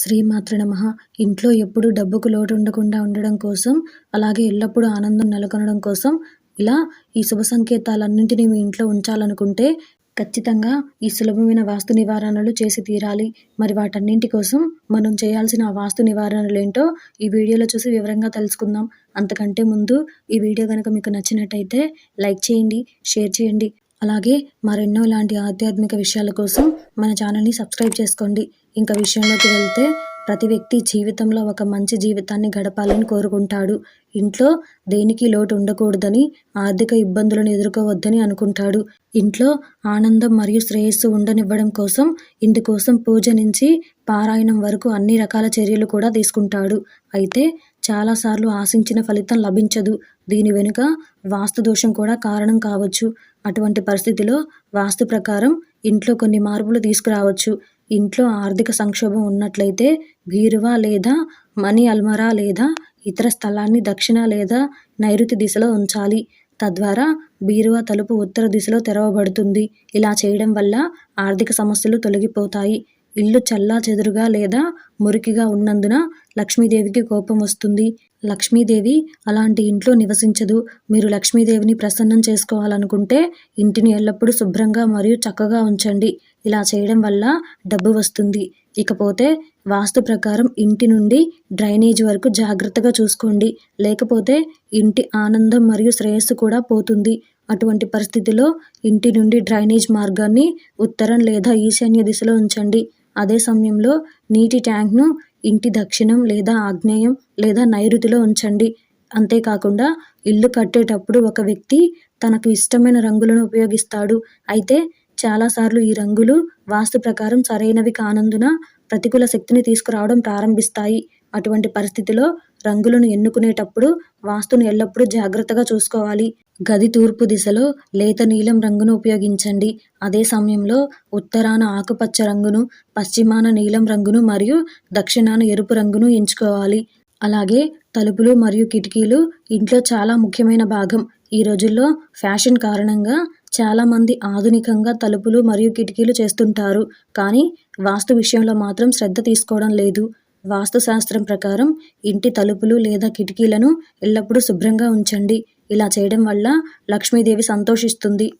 శ్రీమాతృ నమః. ఇంట్లో ఎప్పుడూ డబ్బుకు లోటు ఉండకుండా ఉండడం కోసం అలాగే ఎల్లప్పుడూ ఆనందం నెలకొనడం కోసం ఇలా ఈ శుభ సంకేతాలన్నింటినీ మీ ఇంట్లో ఉంచాలనుకుంటే ఖచ్చితంగా ఈ సులభమైన వాస్తు నివారణలు చేసి తీరాలి. మరి వాటన్నింటి కోసం మనం చేయాల్సిన వాస్తు నివారణలు ఏంటో ఈ వీడియోలో చూసి వివరంగా తెలుసుకుందాం. అంతకంటే ముందు ఈ వీడియో కనుక మీకు నచ్చినట్టయితే లైక్ చేయండి షేర్ చేయండి. అలాగే మరెన్నో ఇలాంటి ఆధ్యాత్మిక విషయాల కోసం మన ఛానల్ని సబ్స్క్రైబ్ చేసుకోండి. ఇంకా విషయంలోకి వెళ్తే ప్రతి వ్యక్తి జీవితంలో ఒక మంచి జీవితాన్ని గడపాలని కోరుకుంటాడు. ఇంట్లో దేనికి లోటు ఉండకూడదని ఆర్థిక ఇబ్బందులను ఎదుర్కోవద్దని అనుకుంటాడు. ఇంట్లో ఆనందం మరియు శ్రేయస్సు ఉండనివ్వడం కోసం ఇందుకోసం పూజ నుంచి పారాయణం వరకు అన్ని రకాల చర్యలు కూడా తీసుకుంటాడు. అయితే చాలాసార్లు ఆశించిన ఫలితం లభించదు. దీని వెనుక వాస్తు దోషం కూడా కారణం కావచ్చు. అటువంటి పరిస్థితిలో వాస్తు ప్రకారం ఇంట్లో కొన్ని మార్పులు తీసుకురావచ్చు. ఇంట్లో ఆర్థిక సంక్షోభం ఉన్నట్లయితే బీరువా లేదా మనీ అల్మరా లేదా ఇతర స్థలాన్ని దక్షిణ లేదా నైరుతి దిశలో ఉంచాలి. తద్వారా బీరువా తలుపు ఉత్తర దిశలో తెరవబడుతుంది. ఇలా చేయడం వల్ల ఆర్థిక సమస్యలు తొలగిపోతాయి. ఇల్లు చల్లా చెదురుగా లేదా మురికిగా ఉన్నందున లక్ష్మీదేవికి కోపం వస్తుంది. లక్ష్మీదేవి అలాంటి ఇంట్లో నివసించదు. మీరు లక్ష్మీదేవిని ప్రసన్నం చేసుకోవాలనుకుంటే ఇంటిని ఎల్లప్పుడూ శుభ్రంగా మరియు చక్కగా ఉంచండి. ఇలా చేయడం వల్ల డబ్బు వస్తుంది. ఇకపోతే వాస్తు ప్రకారం ఇంటి నుండి డ్రైనేజ్ వరకు జాగ్రత్తగా చూసుకోండి. లేకపోతే ఇంటి ఆనందం మరియు శ్రేయస్సు కూడా పోతుంది. అటువంటి పరిస్థితిలో ఇంటి నుండి డ్రైనేజ్ మార్గాన్ని ఉత్తరం లేదా ఈశాన్య దిశలో ఉంచండి. అదే సమయంలో నీటి ట్యాంక్ను ఇంటి దక్షిణం లేదా ఆగ్నేయం లేదా నైరుతిలో ఉంచండి. అంతేకాకుండా ఇల్లు కట్టేటప్పుడు ఒక వ్యక్తి తనకు ఇష్టమైన రంగులను ఉపయోగిస్తాడు. అయితే చాలాసార్లు ఈ రంగులు వాస్తు ప్రకారం సరైనవి కానందున ప్రతికూల శక్తిని తీసుకురావడం ప్రారంభిస్తాయి. అటువంటి పరిస్థితిలో రంగులను ఎన్నుకునేటప్పుడు వాస్తును ఎల్లప్పుడూ జాగ్రత్తగా చూసుకోవాలి. గది తూర్పు దిశలో లేత నీలం రంగును ఉపయోగించండి. అదే సమయంలో ఉత్తరాన ఆకుపచ్చ రంగును పశ్చిమాన నీలం రంగును మరియు దక్షిణాన ఎరుపు రంగును ఎంచుకోవాలి. అలాగే తలుపులు మరియు కిటికీలు ఇంట్లో చాలా ముఖ్యమైన భాగం. ఈ రోజుల్లో ఫ్యాషన్ కారణంగా చాలామంది ఆధునికంగా తలుపులు మరియు కిటికీలు చేస్తుంటారు. కానీ వాస్తు విషయంలో మాత్రం శ్రద్ధ తీసుకోవడం లేదు. వాస్తుశాస్త్రం ప్రకారం ఇంటి తలుపులు లేదా కిటికీలను ఎల్లప్పుడూ శుభ్రంగా ఉంచండి. ఇలా చేయడం వల్ల లక్ష్మీదేవి సంతోషిస్తుంది.